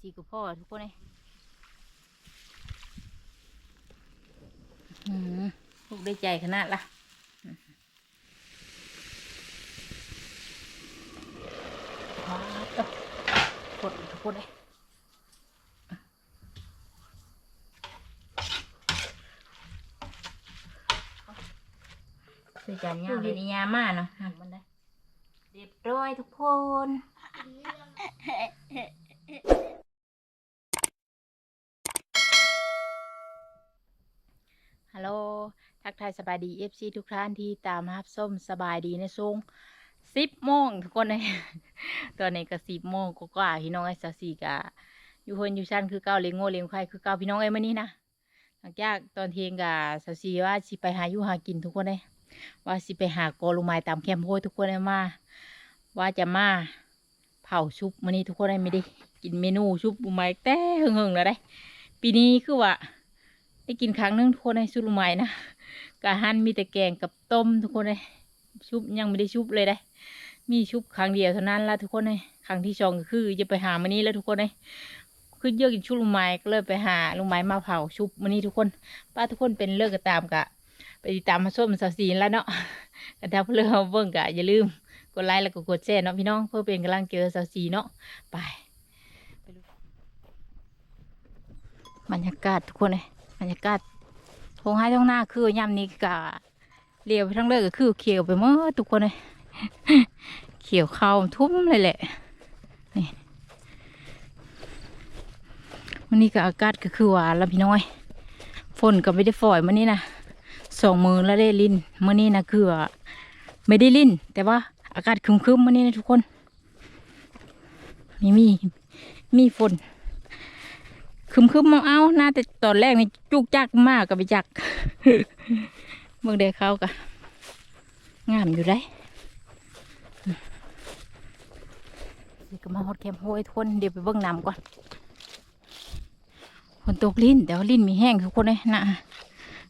ไม่ใช่สีกับพ่อทุกคนเลยอื้อหือลูกได้ใจขนาดละอื้อหือว้าวตะกดทุกคนเลยคือจานยาวเลยนี่ยามาเนาะหั่นมันได้เรียบร้อยทุกคน ฮัลโหล ทักทายสบาย ดีเอฟซีทุกท่านที่ตามรับส้มสบายดีในช่วงสิบโมงทุกคนเลยตอนนี้ก็สิบโมงกว่าพี่น้องไอ้สาสีกะอยู่คนอยู่ชั้นคือเก้าเลี้ยงโง่เลี้ยงควายคือเก้าพี่น้องไอ้มื่อนี้นะหลังจากตอนเที่ยงกะสาสีว่าสิไปหาอยู่หากินทุกคนเลยว่าสิไปหากอลูไม้ตามแคมป์โพยทุกคนเลยมา ว่าจะมาเผาชุบมื่อนี้ทุกคนเลยไม่ได้ กินเมนูชุบลูไม้แต่หึงๆแล้วได้ ปีนี้คือว่าได้กินครั้งนึงทุกคนในชุบลูไม้นะ กะหันมีแต่แกงกับต้มทุกคนเลยชุบยังไม่ได้ชุบเลยได้ มีชุบครั้งเดียวเท่านั้นละทุกคนเลยครั้งที่สองก็คือจะไปหามันนี้แล้วทุกคนเลยคือเยอะกินชุบลูกไม้ก็เลยไปหาลูกไม้มาเผาชุบมันนี้ทุกคน ป้าทุกคนเป็นเลิกกระตามกะไปติดตามมาส้มสาวสีนแล้วเนาะกระทาเพื่อเอาเบิ่งกะอย่าลืมกดไลค์แล้วก็กดแชร์เนาะพี่น้องเพื่อเป็นกำลังเจอสาวสีเนาะไปบรรยากาศทุกคนเลยบรรยากาศ ทงให้ท้องหน้าคือย่ำนี้กะเลี้ยวไปทั้งเลิกก็คือเขียวไปเมื่อทุกคนเลยเขียวเข้าทุ่มเลยแหละนี่วันนี้ก็อากาศก็คือว่าละพี่น้อยฝนก็ไม่ได้ฝอยมื่อนี้นะสองมือแล้วได้ลิ้นมื่อนี้นะคือว่าไม่ได้ลิ้น แต่ว่าอากาศคึมๆมื่อนี้นะทุกคนมีมีมีฝน คึมคึมๆเอาเอาน่าแต่ตอนแรกนี่จุกจักมากกับไปจักเมื่อเด็กเขากะงามอยู่ได้เดี๋ยวก็มาฮอดแคมป์โฮยทนเดี๋ยวไปเบิ่งน้ำก่อนฝนตกลิ้นแต่ว่าลิ้นมีแห้งทุกคนเลยนะ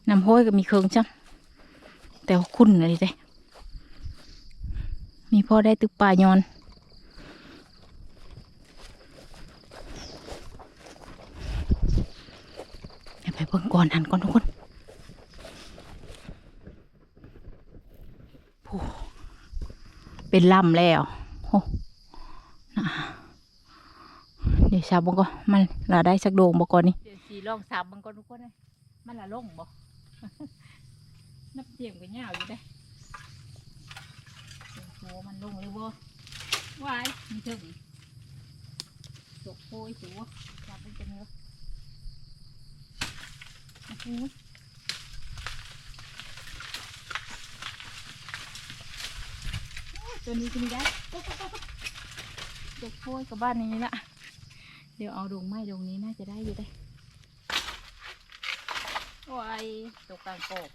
น้ำโฮยก็มีเคืองจังแต่ว่าคุ้นอะไรเด้มีพ่อได้ตึกป่ายอน เดี๋ยวไปเบิ่งก่อนหันก่อนทุกคนโอ้เป็นลำแล้วโอ้นะเดี๋ยวชาบบังก่อนมันละได้สักโดงบ่ก่อนนี่เดี๋ยวสีลองสาบบังก่อนทุกคนเลยมันละลงบ่นับเสียงก็ยาวอยู่ได้โอ้มันลงเลยบ่วายมีถึงตกโพยสูจับเป็นเลยโอ้อ ตัวนี้ก็มีได้เด็กโพ้ยกับบ้านนี้ละเดี๋ยวเอาดงไม้ดงนี้น่าจะได้อยู่ได้โอ้ยตกกลางโกก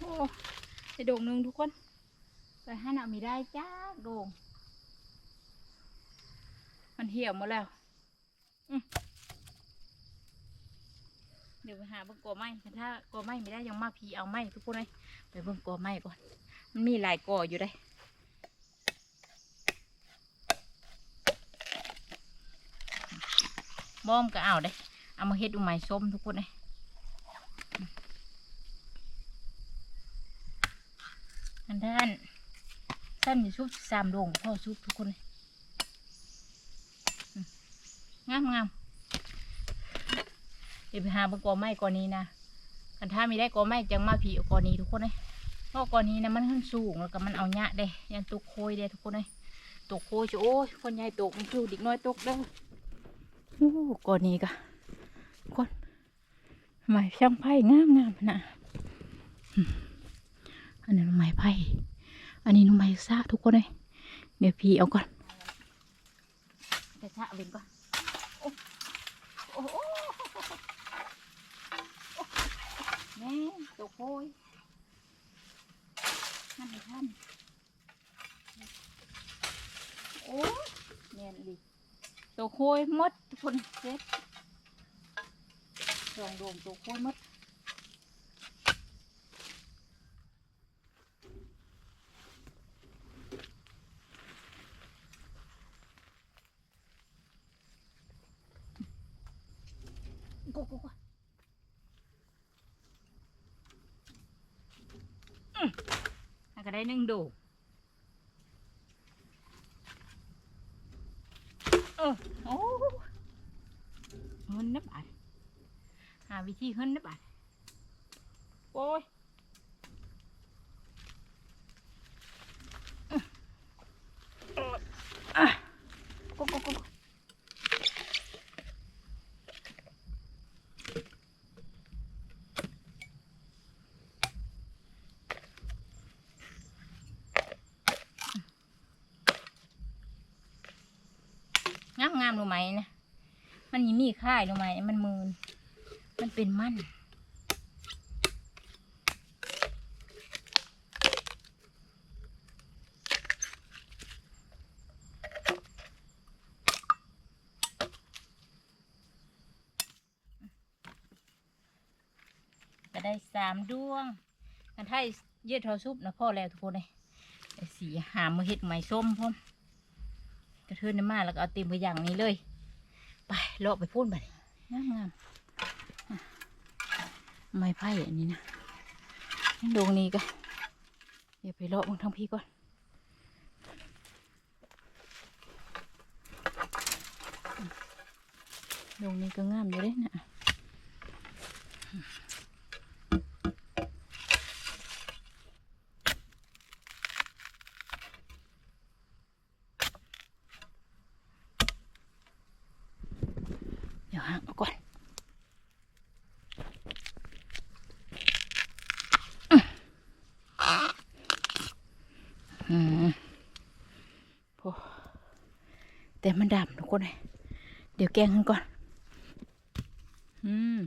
โอ้ ไอโด่งหนึ่งทุกคนแต่ห้าหนาไม่ได้จ้าโด่งมันเหี่ยวหมดแล้วเดี๋ยวไปหาเบิ่งกอไม้ถ้ากอไม้ไม่ได้ยังมาพีเอาไม้ทุกคนเลยไปเบิ่งกอไม้ก่อน มันมีหลายกออยู่ได้บอมก็เอาได้ เอามาเฮ็ดอุไม้ส้มทุกคนเลย อันท่านท่านอยู่ชุบสามดวงพ่อชุบทุกคนเลยอืมงามงามเดี๋ยวไปหาบงกอไม้ก่อนนี้นะคันถ้ามีได้กอไม้จังมาผีเอากอนี้ทุกคนเลยเพราะกอนี้นะมันขึ้นสูงแล้วก็มันเอาหยะเด้ยันตกโคยเด้ทุกคนเลยตกโคยโอ้ยคนใหญ่ตกมันคือเด็กน้อยตกเด้อโอ้กอนี้กะคนไม้ช่างไพ่งามงามนะ อันนี้นไม้ไผ่อันนี้นไม้ซะทุกคนเลยเดี๋ยวพี่เอาก่อนจะชะเว้นก่อนโอ้โอ้โอ้แม่ตกโอยนั่นให้ท่านโอ้แม่นดิตัวโคยหมดทุกคนเซ็ตสองโดมตัวโคยหมด กูกูกูก็ได้หนึ่งดูเออโอ้เฮินนับบาทหาวิธีเฮินนับบาทโอ้ยอะกุ๊กกุ๊กกุ๊กงามงามรู้ไหมนะ มัน ยังมายรู้ไหมมันมืนมันเป็นมั่นก็ได้สามดวงกันไทยเย็ดทอซุปนะพ่อแล้วทุกคนเลยสีหามมาเห็ดไหมส้มพ่อมกระเทือนน้ำมาแล้วก็เอาเต็มไปอย่างนี้เลย ไปเลาะไปพูนไปงามงามๆไม้ไผ่อันนี้นะดวงนี้ก็เดี๋ยวไปเลาะบนทั้งพี่ก่อนดวงนี้ก็งามอยู่เลยนะเดี๋ยวหางเอาก่อนอืมโอ้ แต่มันดำทุกคนเลยเดี๋ยวแกงกันก่อน อืม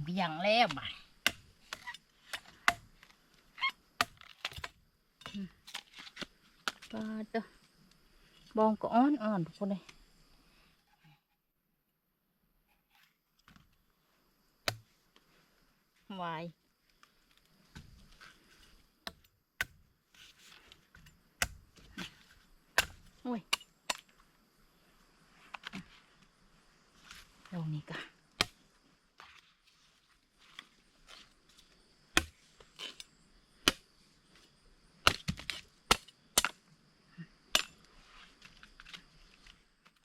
เต็มไปอย่างแล้วบ่าปลาเตัวบองก็อ่อนอ่อนทุกคนเลย วายโอ้ยตรงนี้ก็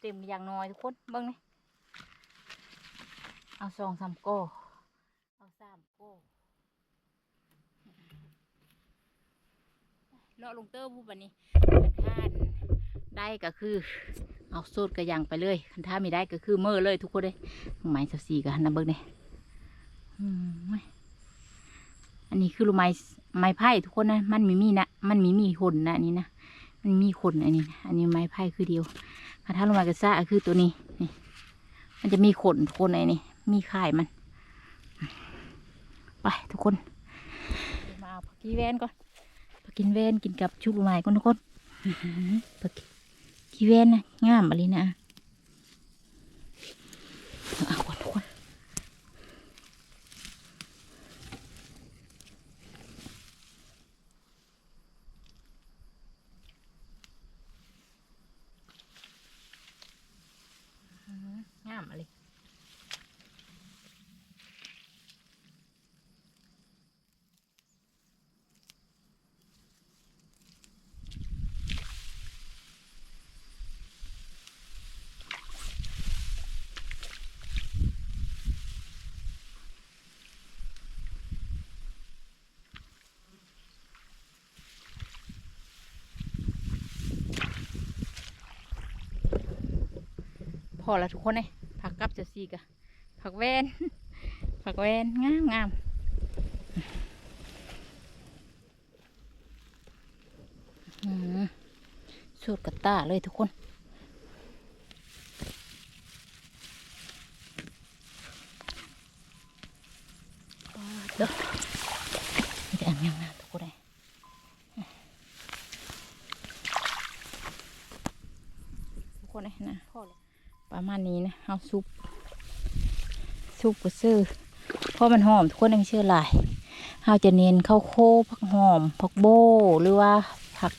เต็ม อย่างน้อยทุกคนเบิ่งนี่เอาสองสามโกเอาสามโกเลาะลงเตอร์ผู้บันนี้คันท่านได้ก็คือ เอาสูตรกระยังไปเลยคันท่าไม่ได้ก็คือเมื่อเลยทุกคนเลยไม้สับสี่กันนะเบิ้งเนี่ยอืมเว้ยอันนี้คือลูกไม้ไม้ไผ่ทุกคนนะ มันมีมีนะ มันมีมีขนนะอันนี้นะ มันมีขนอันนี้ อันนี้ไม้ไผ่คือเดียว คันท่าลงมากระซ่าคือตัวนี้นี่ มันจะมีขนคนไอ้นี่ มีข่ายมัน ไปทุกคน มาเอาผักกีแวนก่อนผักกินแวนกินกับชุบใหม่ก่อนทุกคนผักกีแวนนะงามอะไรนะเอาก่อนทุกคนอื้อหืองามอะไร พอละทุกคนเลยผักกับจะซีกะผักแวนผักแวนงามงามอืมสูตรกระตาเลยทุกคนปาดเด้อมีแต่อันงามๆทุกคนเลยทุกคนเลยนะพอละประมาณนี้นะเอา ซุปซุปกระซื้อเพราะมันหอมทุกคนไม่เชื่อหลายเราจะเน้นข้าวโคผักหอมผักโบหรือว่าผัก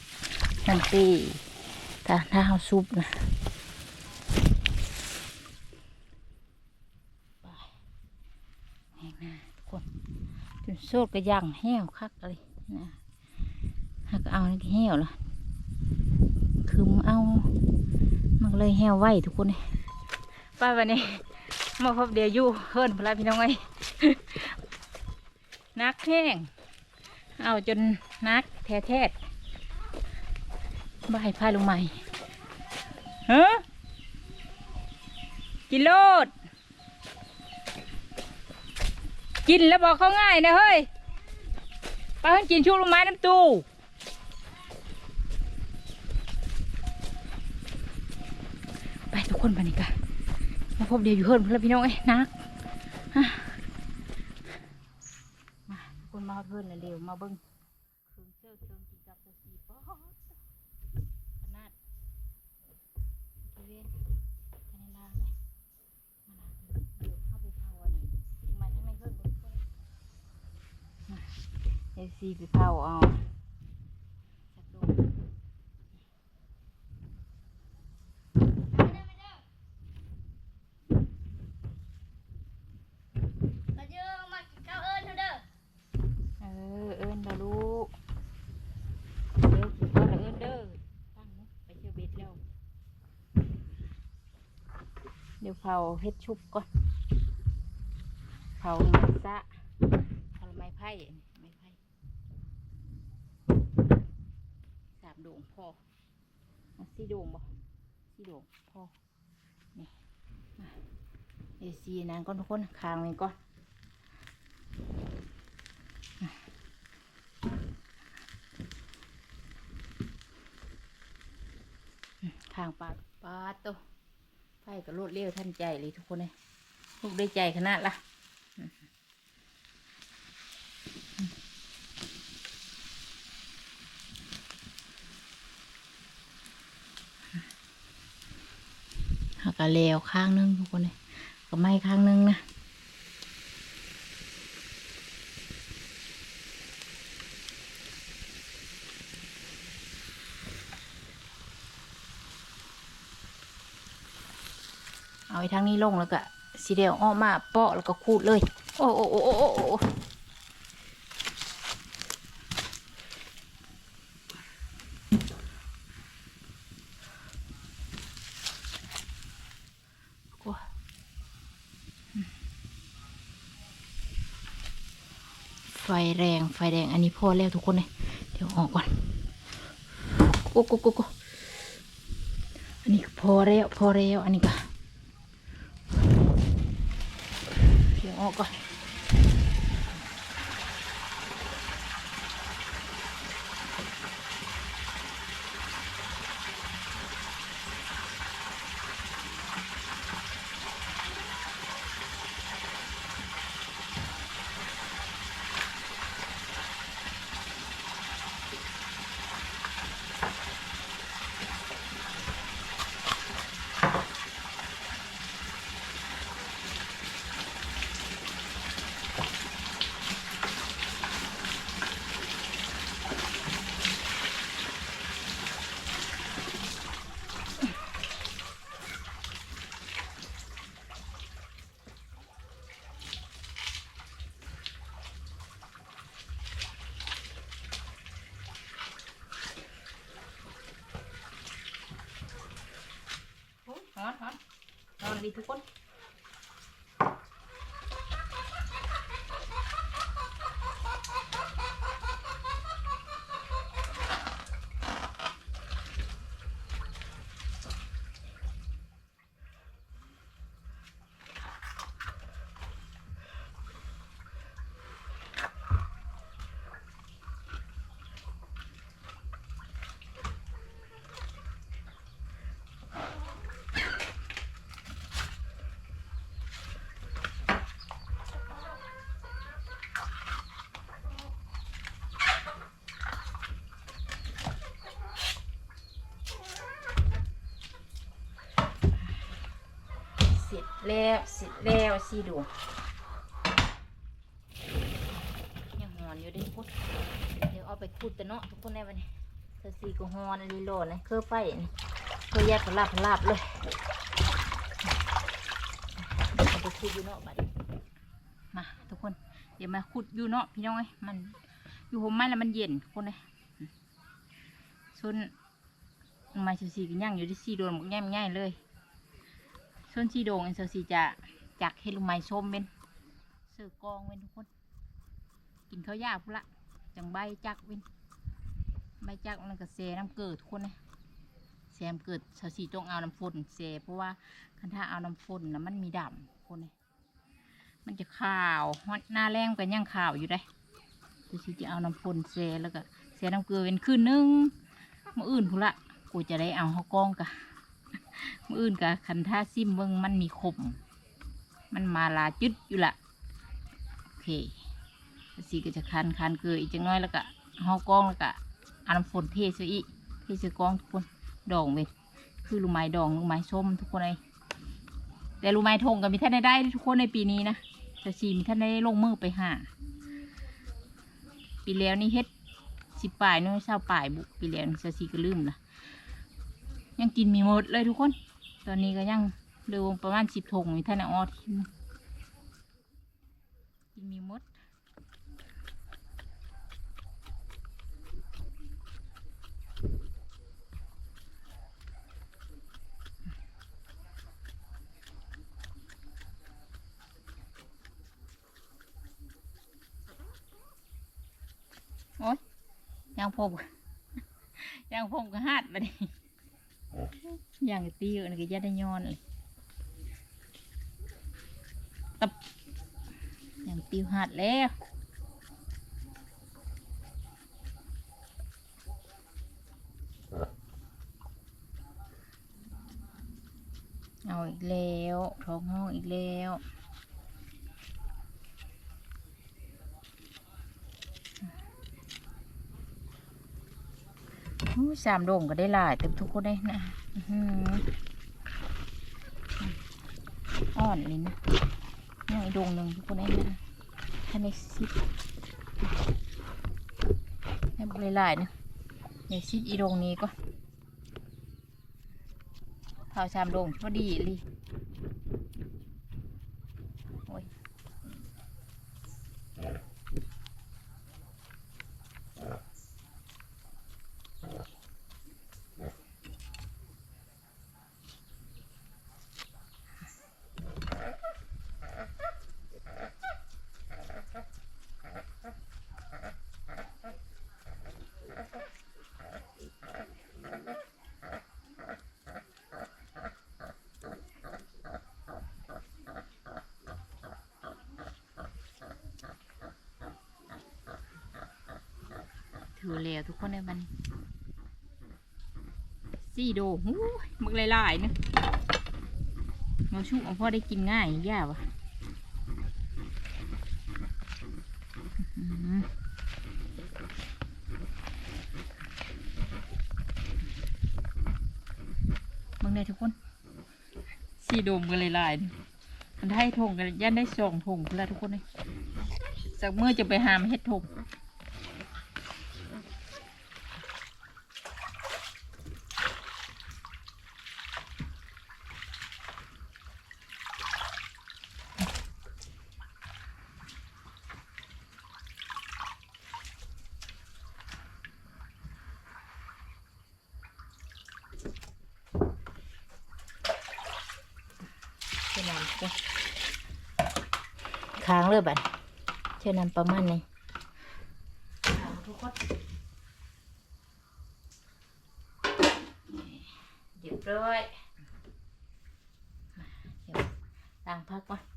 นันตีแต่ถ้าเราซุปนะไปนี่นะทุกคนจนโซดกระย่างแห้วคักเลยนะหากเอานี่แห้วละคือมเอามันเลยแห้วไว้ทุกคนเลย ป้าวันนี้มาพบเดียวยู่เฮิร์นพลาพี่น้องไอ้นักแห้งเอาจนนักแท้แท้บ่ให้พาลงใหม่เฮ้กินโลด กินแล้วบอกเขาง่ายนะเฮ้ยป้าเพิ่งกินชุบลงไม้น้ำตูไปทุกคนไปนี่กัน มาพบเดียวอยู่เฮิรนเพื่อนพี่น้องเอ้ยนักมาทุกคนมาเฮิรนแล้วเร็วมาเบิ้งครื่องเสื้อเครื่องกินกับตัวสีปอขนาดบริเวณภายในลางเลยมาลางเดี๋ยวเข้าไปเผาอันนี้มาทั้งในเฮิรนเบิ้งเพิ่นมาเอฟซีไปเผาเอาจักรโดน มาเยอะมากินข้าวเอิญเถอะเด้อ เออเอิญดาลูกเด้อกินข้าวแล้วเอิญเด้อตั้งเนอะไปเชื่อเบ็ดแล้ว เดี๋ยวเผาเฮ็ดชุบก่อนเผาหน่อยซะเผาไม้ไผ่ไม้ไผ่สามโด่งพอเอาสี่โด่งบ่สี่โด่งพอนี่มาเอซีนางก่อนทุกคนคางมันก่อนข้างปาดปาดโตไฟ ก็รวดเร็วท่านใจเลยทุกคนเลยลูกได้ใจขนาดละหักกะเลวข้างนึงทุกคนเลยก็ไม่ข้างนึงนะ เอาไอ้ ทางนี้ลงแล้วก็สีเดียวออกมาเปาะแล้วก็คูดเลย โอ้โอ้โอ้โอ้โอ้ไฟแรงไฟแรงอันนี้พอแล้วทุกคนเลยเดี๋ยวออกก่อนโอ้โกโกโกอันนี้พอแล้วพอแล้วอันนี้ก็ เดี๋ยวออกก่อนฮอนฮอนนอน ดีทุกคน แล้วสิแล้วสิดูยังหอนอยู่ดิพุดเดี๋ยวเอาไปขุดแต่เนาะทุกคนในวันนี้เธอสีก็หอนลีโลนะเครือไฟนี่เครือแยกพลาบพลาบเลยเอาไปขุดอยู่เนาะบัดมาทุกคน เดี๋ยวมาขุดอยู่เนาะพี่น้องเอ้มันอยู่ผมไม้แล้วมันเย็นทุกคนเลยส่วนไม้สูสีกันย่างอยู่ที่ซีโดนบอกง่ายง่ายๆเลย ส่วนซีโดงอันสูสีจะจากเฮลุไมส้มเป็นเสือกองเป็นทุกคน กินข้าวยากพุละจังใบจักเป็นใบจักมันก็เซน้ำเกิดทุกคนเลยแซมเกิดเสาวสีต้องเอาน้ำฝนเซเพราะว่าคันถ้าเอาน้ำฝนนะมันมีดำทุกคนเลยมันจะขาวฮอดหน้าแรงกันยังขาวอยู่ได้คือสิจะเอาน้ำฝนเซแล้วก็เซน้ำเกลือเป็นคืนนึงมื่ออื่นพุละกูจะได้เอาเขากองกะ มื่ออื่นกะคันท่าซิมเบิงมันมีขมมันมาลาจุดอยู่ละโอเคสีก็จะคันคันเกลืออีกจังน้อยแล้วก็เอากองแล้วก็อาน้ำฝนเทใส่อีเทใส่กองทุกคนดองเว้ยคือลูกไม้ดองลูกไม้ส้มทุกคนเลยแต่ลูกไม้ทงก็มีท่านได้ได้ทุกคนในปีนี้นะแต่สีมีท่านได้ลงมือไปหาปีแล้วนี่เฮ็ดสิบป่ายน้อยเศร้าป่ายบุปีแล้วสชีก็ลืมละ ยังกินมีหมดเลยทุกคน ตอนนี้ก็ยังเหลือประมาณสิบถุงมีท่านออทิมกินมีหมดโอ้ยยังพบยังพบก็หาดไปดิ อย่างตีเออนี่ก็ยัดได้ย้อนเลยตับอย่างติวหัดแล้วเอาอีกแล้วท้องห้องอีกแล้วสามโด่งก็ได้หลายเต็มทุกคนได้นะ อ่อนนิดนะยังอีกโด่งหนึ่งทุกคนได้นะท่านได้สิดให้บุหลายนะเดี๋ยวซิดอีโด่งนี้ก็เผาชามโด่งพอดีเลยโอ้ย ถือแล้วมันสี่โดหู้มึกหลายๆเนะเราชุบเอาพ่อได้กินง่ายย่าวะมึงได้ทุกคนสี่โดมกันหลายๆมันได้ทงกันยันได้สองทงแล้วทุกคนเลยจากเมื่อจะไปหามเฮ็ดทง เช่นน้ำก็ค้างเลยบัดเช่ น้ำประมาณนี้ทุกคนเรียบร้อยเดี๋ยวล้างพักก่อน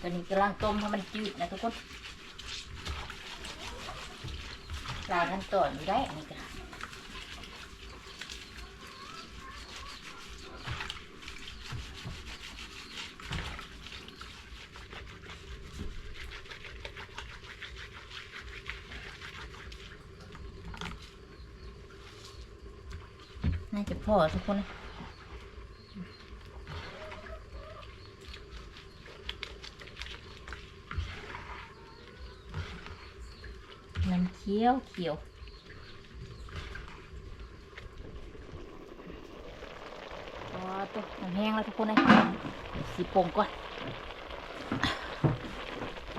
ตอนนี้กำลังต้มให้มันจืดนะทุกคนหลายขั้นตอนอยู่ได้อันนี้ก็น่าจะพอทุกคนนะ น้ำเคี้ ยวเขียวอ๋อตัวน้ำแห้งแล้วทุกคนนะสีปงก่อน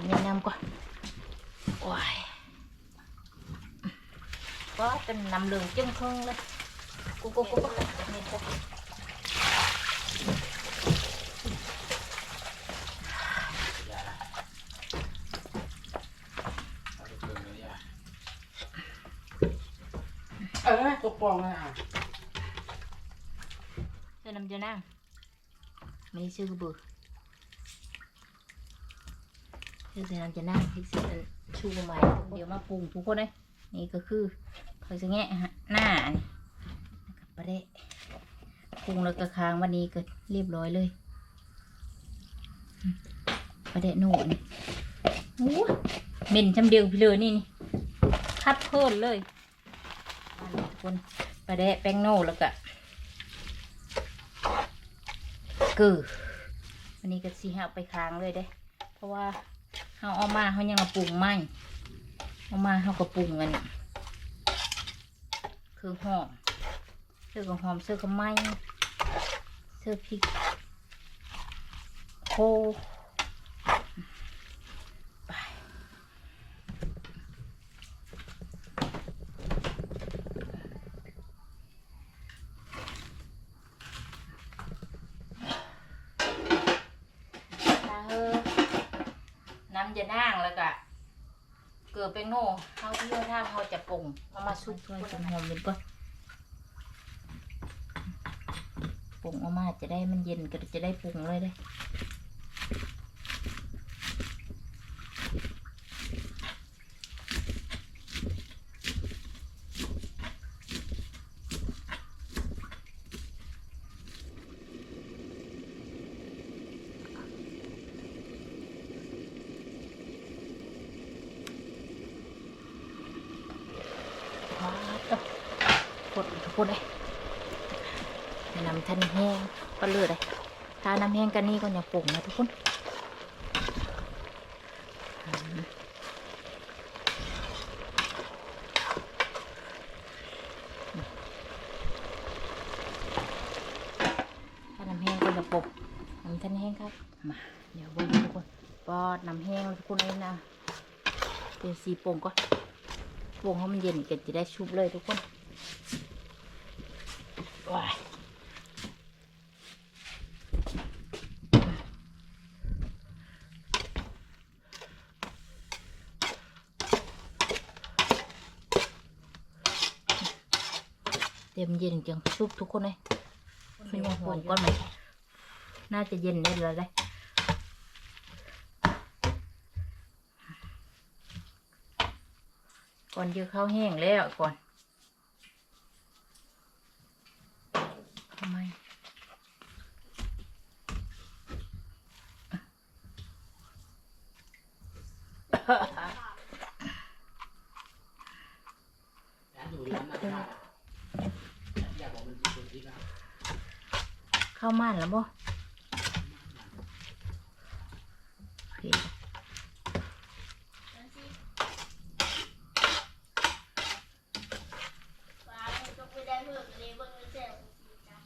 แนะนำก่อนโอ้ยก็เป็นน้ำเหลืองจึ้งครึ่งเลยกูกูกูกูนี่กู เออตัว ปองนะอะเจะนำจะนั่งไม่ได้ชื่อคือเบือชื่อเจะนำจะนั่งที่เสียชูใหม่เดี๋ยวมาปรุงทุกคนเลยนี่ก็คือเขาจะแงะฮะหน้านี่แล้วก็ประเดะปรุงแล้วก็ค้างวันนี้ก็เรียบร้อยเลยประเดะโน่นี่โอ้เหม็นจำเดียวไปเลยนี่นี่คัดเพิ่นเลย คนประเดะแป้งโน่แล้วก็กือวันนี้ก็สิเอาไปค้างเลยเด้ เพราะว่าเขาเอามาเขายังมาปรุงไม่เอามาเขาก็ปรุงกันนี้คือหอมเสื้อกับหอมเสื้อกับไม้เสื้อพริกโคไปถ้าเฮอน้ำจะนั่งแล้วก็เกลือเป็นโน่เขาที่เขาทำเขาจะ ปรุงเอามาซุปด้วยจนหอมเย็นก่อนปรุงออกมาจะได้มันเย็นก็จะได้ปรุงเลยได้ ว้าว ดทุกคนเลยน้ำทันแห้งก็เลือดเลยถ้าน้ำแห้งกันนี่ก็อย่าปรุงนะทุกคนถ้าน้ำแห้งก็อย่าปรุงน้ำทันแห้งครับมาเดี๋ยวบิ่งทุกคนปอดน้ำแห้งทุกคนเลยนะเดี๋ยวสีปรุงก่อนวงให้มันเย็นก็จะได้ชุบเลยทุกคน เต็มเย็นจังชุบทุกคนเลยมันยังห่วงก้อนไหมน่าจะเย็นได้แล้วได้ก่อนเยอะข้าวแห้งแล้วก่อนทำไม ร้านอยู่ร้านนะครับอยากบอกมันเป็นที่ร้าน เข้านแล้วบ่โอเค ฟ้ามันก็ไม่ได้เพิ่มเลยเบิ่งมันแซ่บจ้ะ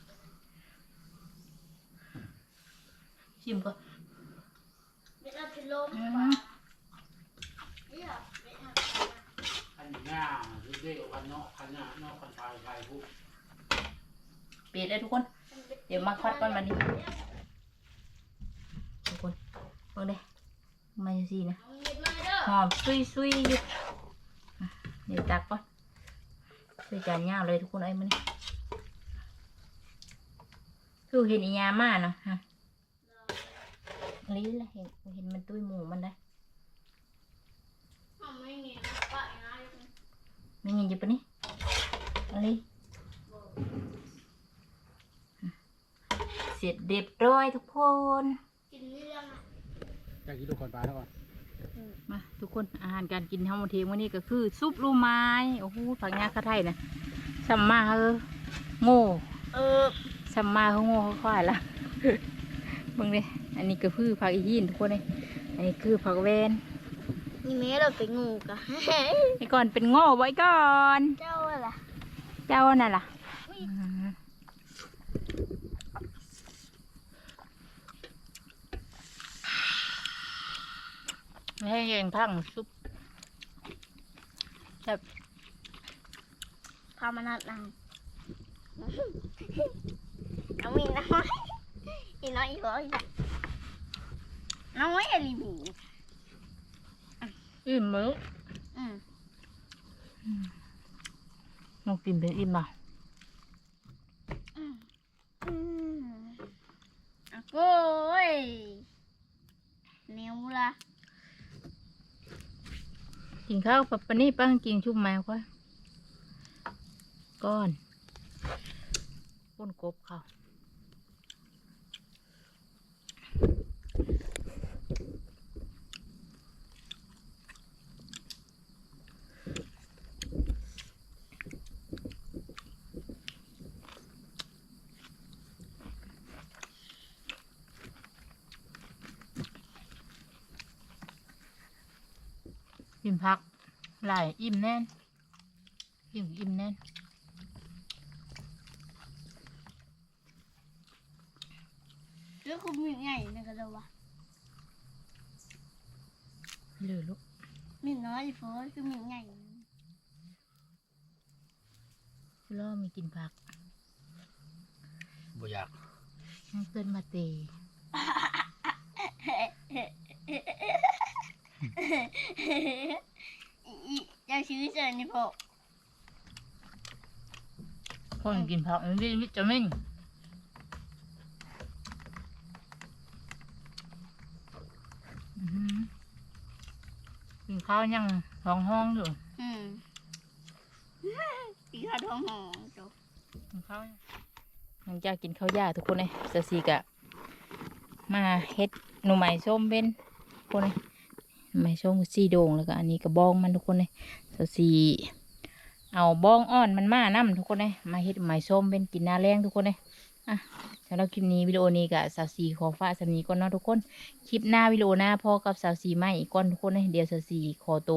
ชิมก่อน เม็ดอัดเป็นลม อื ฟ้าม เนี่ยเม็ดอัดเป็นลม ขันหน้าเรียกว่าเนาะขันหน้าเนาะขันไฟไฟผู้ ปิดเลยทุกคน เดี๋ยวมาคัดก่อนมาดิทุกคนเบิ่งเด้มาจังซี่นะเอาเม็ดมาเด้อหอมซุยซุยๆอยู่อะเดี๋ยวตักก่อนใส่จานยาวเลยทุกคนไอ้มันนี่คือเห็นอีหยามาเนาะฮะเอลีละเห็นเห็นมันตุ้ยหมูมันได้อ้าวไม่มีปะนะมีเงินจะปะนี่อันนี้เส ร็จเรียบร้อยทุกคน กินเรื่องอะอยากกินลูกคนปลาแล้วก่อนมาทุกคนอาหารการกินทั้งหมดเทงวันนี้ก็คือซุปลูไม้โอ้โหผักยาคาไทยนะซัมมาเฮอโง่เออซัมมาเขาโง่เขาควายละเบิ่งเลยอันนี้ก็คือผักอีหินทุกคนเลยอันนี้คือผักแวนนี่แม่เราเป็นงูกะไอ้ก่อนเป็นโง่ไว้ก่อน เจ้าอะไรเจ้าน่ะล่ะ ให้เองพังซุปแบบพามานัดนางน้องมีน้อยอีน้อยอีร้อยน้อยอะไรหมูอิ่มมื้ออืมน้องกินเป็นอิ่มอะอืมอืมอะโก้ยเนียวละ กินข้าวปะปนี่ป้ากินชุบแมวก็ก้อนป้นกบเขา อิ่มพักหลายอิ่มแน่นอิ่มอิ่มแน่นแล้วคุณมีไงนะกันวะเหลือลูกมีน้อยอีโฟนคือมีไงล่อมีกินผักบ่อยากน้องเกินมาเตะอี เจ้าชื่อเจอนี่พอคนกินผักมันวิวิตามินกินข้าวยังท้องห้องอยู่อืมอีข้าวท้องหอมจ้ะกินข้าวยังหลังจากกินข้าวยาทุกคนเลยสสีกะ มาเฮ็ดหน่อไม้ส้มเป็นคนเลย ไม้ส้มกับซีโดงแล้วก็อันนี้กระบองมันทุกคนเลยสสีเอาบองอ่อนมันมานํทุกคนเลยมาเฮ็ดหน่อไม้ส้มเป็นกินหน้าแรงทุกคนเลยอะสำหรับคลิปนี้วิดีโอนี้กับสาวสีขอฝากสำนีก่อนเนาะทุกคน คลิปหน้าวิดีโอหน้าพอกับสาวสีใหม่อีกก่อนทุกคนเลยเดี๋ยวสาวสีขอโต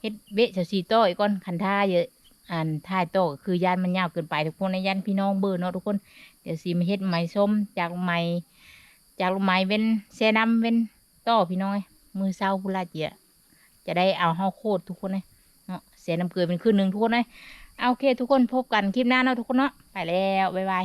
เฮ็ดเบะสาวสีโต่อีกก่อนคันท่าเยอะอันท่ายโตก็คือยานมันยาวเกินไปทุกคนในยานพี่น้องเบอร์เนาะทุกคน เดี๋ยวสีมาเฮ็ดไหม้ส้มจากไหม้จากไหม้เป็นแซ่น้ำเป็นต่อพี่น้อย มือเศร้าพุลาเจียจะได้เอาห้าโคตรทุกคนเลยเนาะเสียน้ำเกลือเป็นครึ่งหนึ่งทุกคนเลยเอาโอเค ทุกคนพบกันคลิปหน้าเนาะทุกคนเนาะไปแล้วบ๊ายบาย